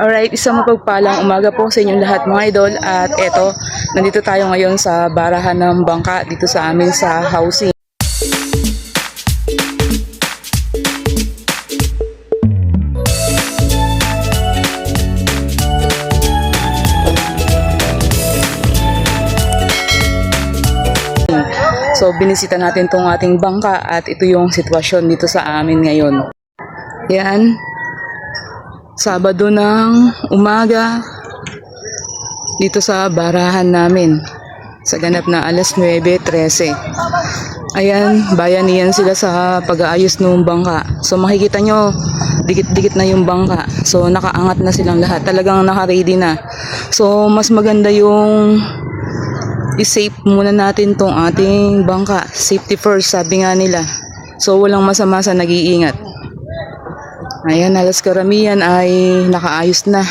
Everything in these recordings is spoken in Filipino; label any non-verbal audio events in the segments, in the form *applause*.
Alright, isang mapagpalang umaga po sa inyong lahat mga idol at eto, nandito tayo ngayon sa barahan ng bangka dito sa amin sa housing. So binisita natin tong ating bangka at ito yung sitwasyon dito sa amin ngayon. Yan, Sabado ng umaga dito sa barahan namin sa ganap na alas 9.13. Ayan, bayanihan sila sa pag-aayos ng bangka. So makikita nyo, dikit-dikit na yung bangka. So nakaangat na silang lahat. Talagang naka-ready na. So mas maganda yung i-safe muna natin tong ating bangka. Safety first, sabi nga nila. So walang masama sa nag-iingat. Ayan, alas karamihan ay nakaayos na.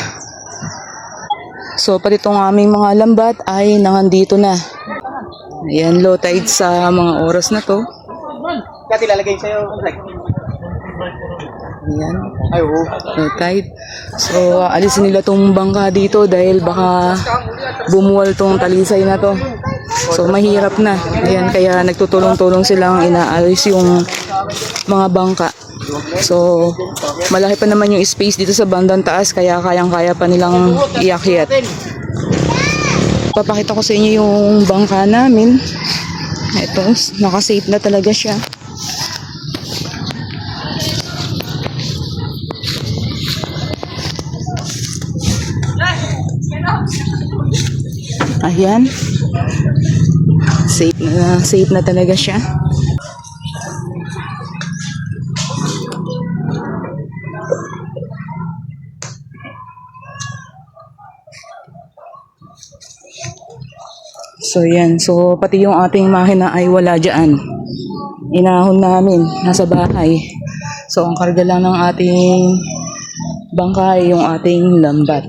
So, pati itong aming mga lambat ay nangandito na. Ayan, low tide sa mga oras na to. Kati lalagay sa'yo. Ayan, Ay, oo. low tide. So, alisin nila tong bangka dito dahil baka bumuwal tong talisay na to. So, mahirap na. Ayan, kaya nagtutulong-tulong silang inaayos yung mga bangka. So, malaki pa naman yung space dito sa bandang taas kaya kayang-kaya pa nilang iakyat. Papakita ko sa inyo yung bangka namin. Ito, nakasafe na talaga siya. Ayan. Safe na, safe na talaga siya. So yan, so pati yung ating makina ay wala dyan. Inahon namin, nasa bahay. So ang karga lang ng ating bangka ay yung ating lambat.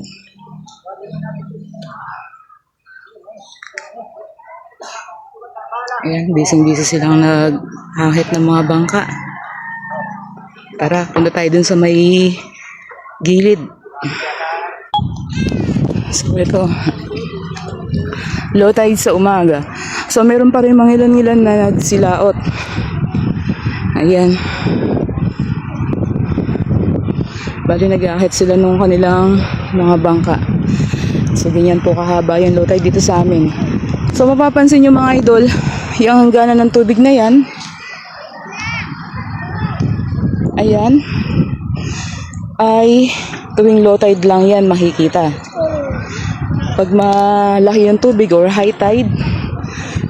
Ayan, busy-busy silang naghahit ng mga bangka. Tara, punta tayo dun sa may gilid. So ito, low tide sa umaga. So meron pa rin mga ilan-ilan na nagsilaot. Ayan. Bali nag-aakit sila nung kanilang mga bangka. So ganyan po kahaba yung low tide dito sa amin. So mapapansin nyo mga idol, yung hangganan ng tubig na yan. Ayan. Ay tuwing low tide lang yan makikita pag malaki yung tubig or high tide.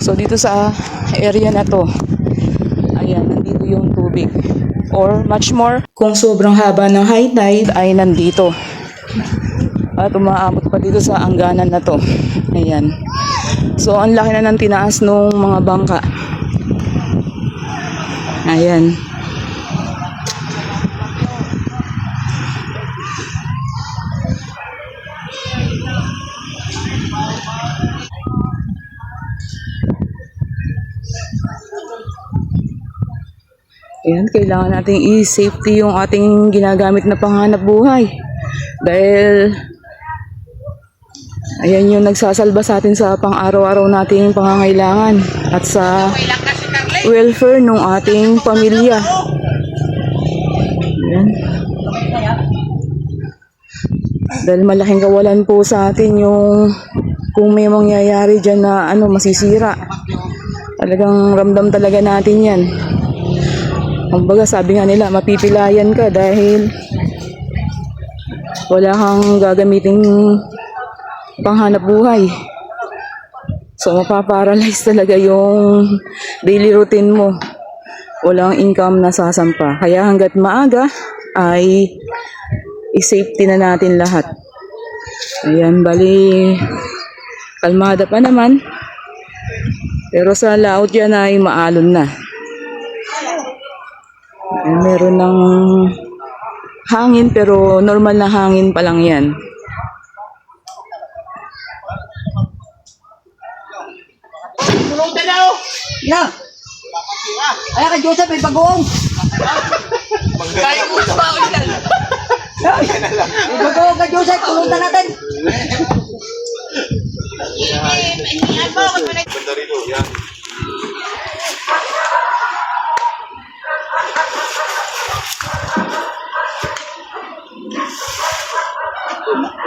So dito sa area na to, ayan, nandito yung tubig. Or much more, kung sobrang haba ng high tide ay nandito. At umaabot pa dito sa angganan na to. Ayan. So ang laki na ng tinaas nung mga bangka. Ayan. Ayan, kailangan natin i-safety yung ating ginagamit na panghanap buhay. Dahil, ayan yung nagsasalba sa atin sa pang-araw-araw nating pangangailangan at sa welfare ng ating pamilya. Ayan. Dahil malaking kawalan po sa atin yung kung may mangyayari dyan na ano, masisira. Talagang ramdam talaga natin yan. Kumbaga sabi nga nila, mapipilayan ka dahil wala kang gagamiting panghanap buhay. So mapaparalyze talaga yung daily routine mo. Walang income na sasampa. Kaya hanggat maaga ay i-safety na natin lahat. Ayan, bali kalmada pa naman. Pero sa laot yan ay maalon na. Eh, meron ng hangin pero normal na hangin pa lang yan. Tulong ka daw! Ya. Ay ka Joseph, may bagoong. Kaya mo sa baon yan! Ito ka, Joseph, tulungan natin.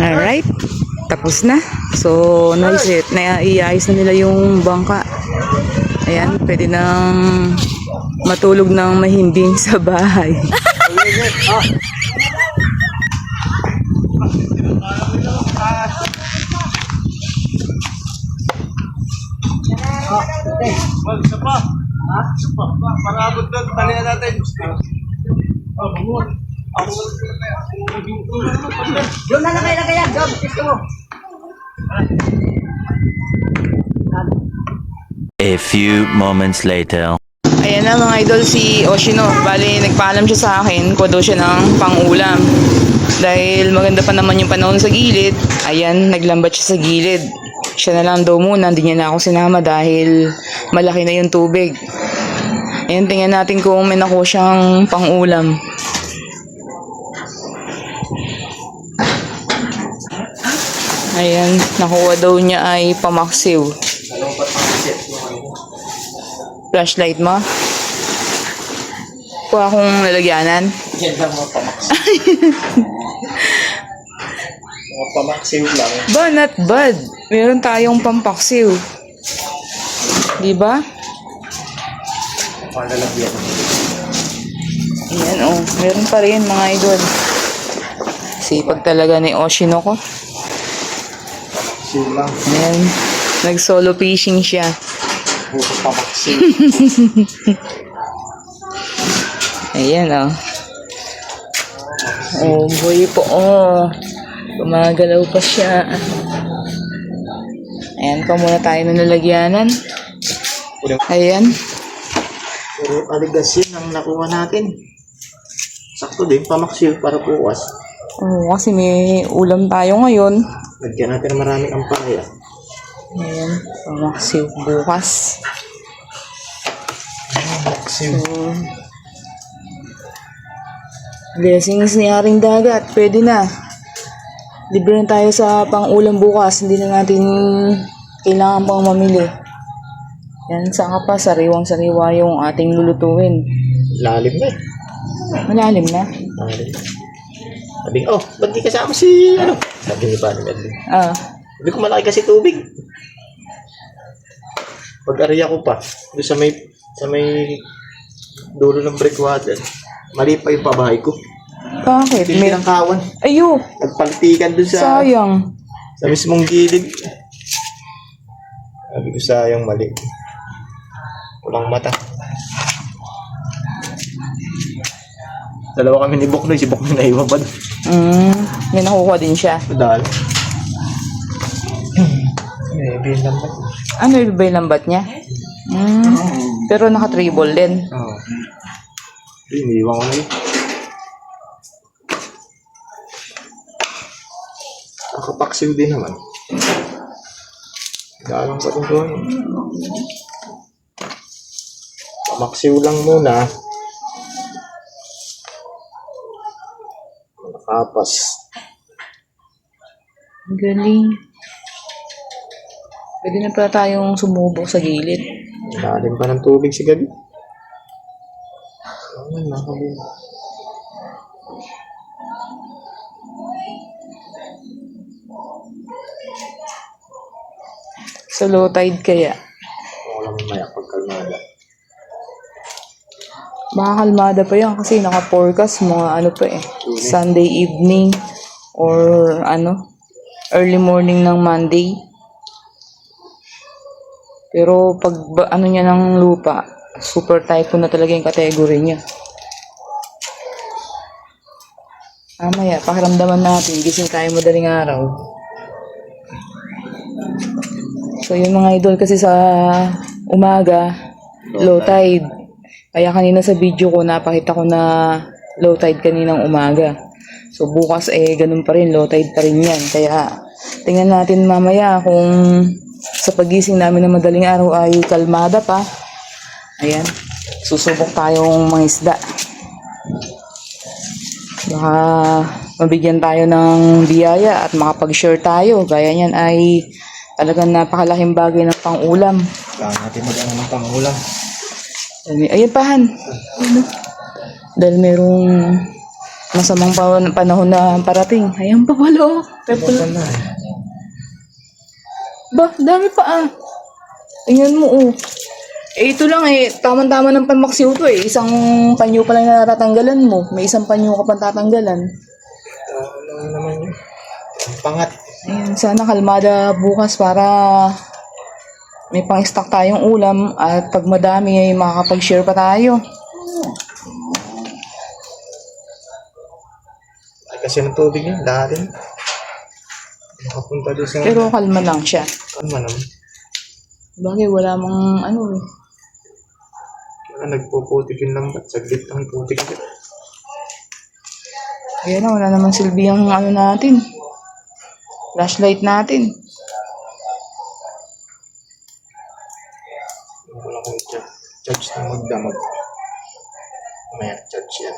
Alright. Tapos na. So, naisit. Naiayos na nila yung bangka. Ayan, pwede nang matulog ng mahimbing *laughs* sa bahay. Doon na lang kayo lagay yan, Job. Gusto mo. A few moments later. Ayan na mga idol si Oshino. Bali, nagpaalam siya sa akin kung daw siya ng pangulam. Dahil maganda pa naman yung panahon sa gilid, ayan, naglambat siya sa gilid. Siya na lang daw muna, hindi niya na ako sinama dahil malaki na yung tubig. Ayan, tingnan natin kung may nakuha siyang pangulam. Ayan, nakuha daw niya ay pamaksiw. Flashlight mo? Kuha akong lalagyanan. Yan lang mga pamaksiw. mga pamaksiw lang. *laughs* Ba, not bad. Meron tayong pampaksiw. Di ba? Pangalagyan. Ayan, oh. Meron pa rin, mga idol. Sipag talaga ni Oshino ko. Pamaksiw lang. Ayan. Nag-solo fishing siya. Puro pamaksiw. *laughs* Ayan, oh. Oh, boy po, oh. Gumagalaw pa siya. Ayan pa muna tayo ng lalagyanan. Ayan. Puro aligasyon ang nakuha natin. Sakto din, pamaksiw para bukas. Oo, kasi may ulam tayo ngayon. Lagyan natin ng maraming ampaya. Ayan, pamaksiw bukas. Pamaksiw. So, blessings ni Haring Dagat. Pwede na. Libre na tayo sa pang-ulam bukas. Hindi na natin kailangan pang mamili. Yan, saka pa, sariwang-sariwa yung ating lulutuin. Lalim na eh. Malalim na. Lalim. Sabi oh, ba't di kasama si, ano? Sabi ni Paano Medley. Ah, Sabi ko, malaki kasi tubig. Pag-ariya ko pa, doon sa may, sa may dulo ng breakwater, mali pa yung pabahay ko. bakit? Hindi May... ng kawan. Ayo, Nagpaltikan doon sa, sayang. sa mismong gilid. Sabi ko, sayang mali. Walang mata. Dalawa kami ni Boknoy, si Boknoy na iwan pa doon. Mm, may nakukuha din siya. Dahil. Eh, bilang ba? Ano yung ba yung lambat niya? Mm, pero naka-treble din. Oo. Oh. Iniwan ko na yun. Nakapaksiw din naman. Galang pa din doon. Pamaksiw lang muna. Ang Galing. Pwede na pala tayong sumubok sa gilid. Lalim pa ng tubig si gabi. Ano, nakabili. Sa low tide kaya. Walang maya pagkalmada. Baka kalmada pa yan kasi naka-forecast mga ano pa eh. Sunday evening or ano, early morning ng Monday. Pero pag ano niya ng lupa, super typhoon na talaga yung category niya. Mamaya, pakiramdaman natin, gising tayo madaling araw. So yung mga idol kasi sa umaga, low tide. Kaya kanina sa video ko, napakita ko na low tide kaninang umaga. So bukas eh, ganun pa rin, low tide pa rin yan. Kaya tingnan natin mamaya kung sa pagising namin ng madaling araw ay kalmada pa. Ayan, susubok tayong mga isda. Baka mabigyan tayo ng biyaya at makapag-share tayo. Gaya niyan ay talagang napakalaking bagay ng pang-ulam. Kaya natin mag-ano ng pangulam. Ayun, pahan. Dahil merong masamang pa- panahon na parating. Ayan pa pala. oh. Na eh. Ba, dami pa ah. Tingnan mo oh. Eh, ito lang eh, tamang-tama ng panmaksiw to eh. Isang panyo pa lang na natatanggalan mo. May isang panyo ka pang tatanggalan. Ano naman yun? Ang pangat. Ayun, sana kalmada bukas para may pang-stock tayong ulam at pag madami ay makakapag-share pa tayo. Ay kasi ng tubig yun, dati. Nakapunta doon sa... Pero kalma lang siya. man naman? Bagay, wala mang ano eh. Wala nagpuputik yun lang ba't saglit ang putik yun. Kaya na, wala naman silbi ang ano natin. Flashlight natin. Wala kong charge. Charge na magdamag. Maya charge yan.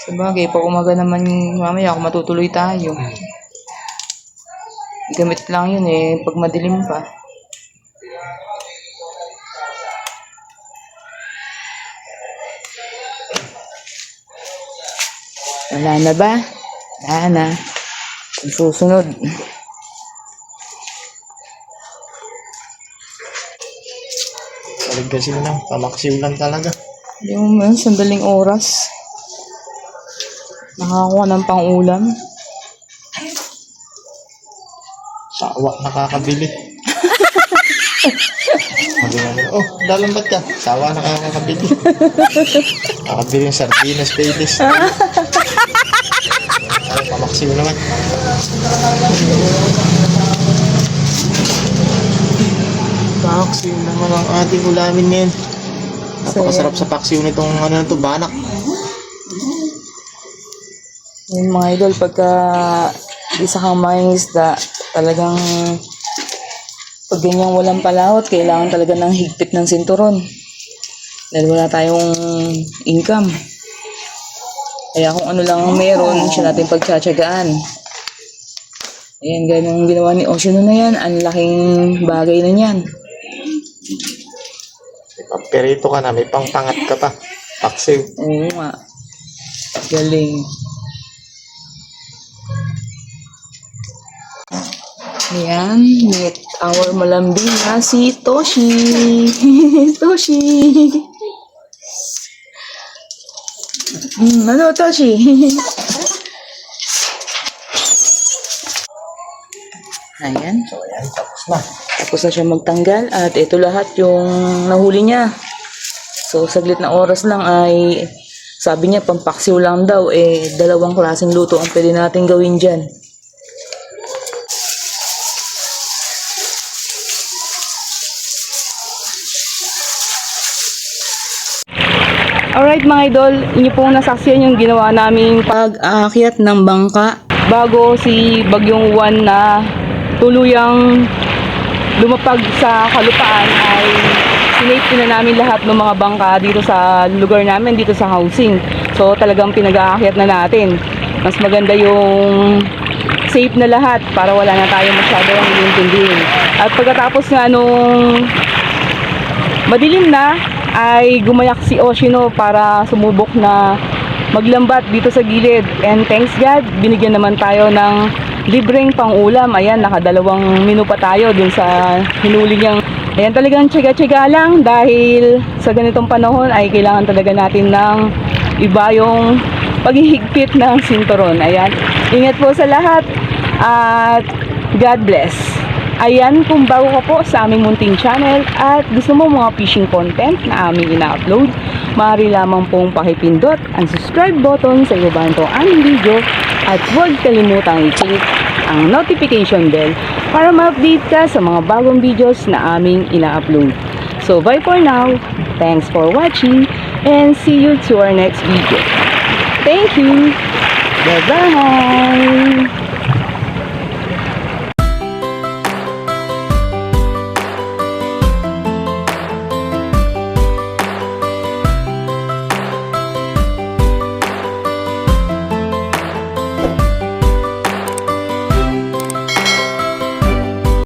Sa bagay, pag umaga naman mamaya kung matutuloy tayo. Gamit lang yun eh, pag madilim pa. Wala na ba? Wala na. Susunod. Talag kasi mo lang. Pamaksiw lang talaga. Yung man, sandaling oras. Nakakuha ng pang-ulam. Sawa nakakabili. *laughs* Sabi nga nila, oh, lalambat ka. Sawa nakakabili. Nakakabili ng sardinas, Baileys. *laughs* Ay, pamaksiw naman. Paksiw naman ang ating ulamin ngayon. Napakasarap sa paksiw nitong ano na to, banak. Yung mga idol, pagka isa kang mga isda, talagang pag ganyang walang palawot, kailangan talaga ng higpit ng sinturon. Dahil wala tayong income. Kaya kung ano lang ang meron, siya natin pagtsatsagaan. Ayan, ganun ginawa ni Osho na yan. Ang laking bagay na yan. May paperito ka na, may pangpangat ka pa. Paksiw. Oo nga. Galing. Ayan, meet our malambing na si Toshi. *laughs* Toshi. Hmm, ano, Toshi? *laughs* Ayan. So, ayan, tapos na. Tapos na siya magtanggal at ito lahat yung nahuli niya. So, saglit na oras lang ay sabi niya pampaksiw lang daw eh dalawang klaseng luto ang pwede natin gawin dyan. Alright mga idol, inyo pong nasaksiyan yung ginawa naming pag-aakyat ng bangka bago si Bagyong Juan na tuluyang lumapag sa kalupaan ay sinate na namin lahat ng mga bangka dito sa lugar namin, dito sa housing. So talagang pinag-aakyat na natin. Mas maganda yung safe na lahat para wala na tayo masyadong iintindihin. At pagkatapos nga nung madilim na ay gumayak si Oshino para sumubok na maglambat dito sa gilid. And thanks God, binigyan naman tayo ng libreng pang-ulam. Ayan, nakadalawang menu pa tayo dun sa hinuli niyang Ayan, talagang tsaga-tsaga lang dahil sa ganitong panahon ay kailangan talaga natin ng iba yung paghihigpit ng sinturon. Ayan, ingat po sa lahat at God bless. Ayan, kung bago ka po sa aming munting channel at gusto mo mga fishing content na aming ina-upload, maaari lamang pong pakipindot ang subscribe button sa ibaba nito aming video at huwag kalimutang i-click ang notification bell para ma-update ka sa mga bagong videos na aming ina-upload. So, bye for now. Thanks for watching and see you to our next video. Thank you. Bye-bye.